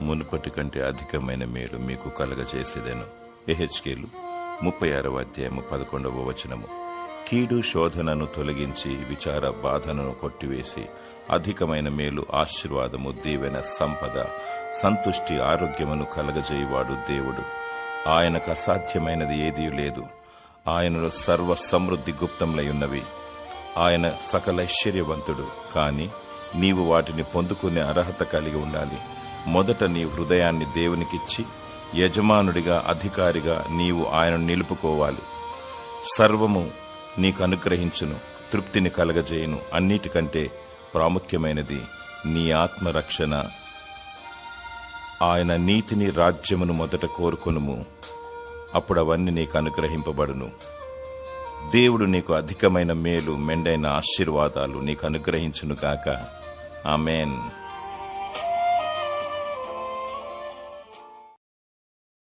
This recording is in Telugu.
మునుపటి కంటే అధికమైన మేలు మీకు కలగజేసేదేను. ఎహెచ్కేలు ముప్పై ఆరవ అధ్యాయము పదకొండవ వచనము. కీడు శోధనను తొలగించి విచార బాధను కొట్టివేసి అధికమైన మేలు ఆశీర్వాదము దీవెన సంపద సంతుష్టి ఆరోగ్యమును కలగజేయువాడు దేవుడు. ఆయనకు అసాధ్యమైనది ఏదీ లేదు. ఆయనలో సర్వ సమృద్ధి గుప్తములై ఉన్నవి. ఆయన సకలైశ్వర్యవంతుడు కానీ నీవు వాటిని పొందుకునే అర్హత కలిగి ఉండాలి. మొదట నీ హృదయాన్ని దేవునికిచ్చి యజమానుడిగా అధికారిగా నీవు ఆయన నిలుపుకోవాలి. సర్వము నీకు అనుగ్రహించును తృప్తిని కలగజేయును. అన్నిటికంటే ప్రాముఖ్యమైనది నీ ఆత్మరక్షణ. ఆయన నీతిని రాజ్యమును మొదట కోరుకొనుము. అప్పుడు అవన్నీ నీకు అనుగ్రహింపబడును దేవుడు నీకు అధికమైన మేలు మెండైన ఆశీర్వాదాలు నీకు అనుగ్రహించునుగాక ఆమెన్.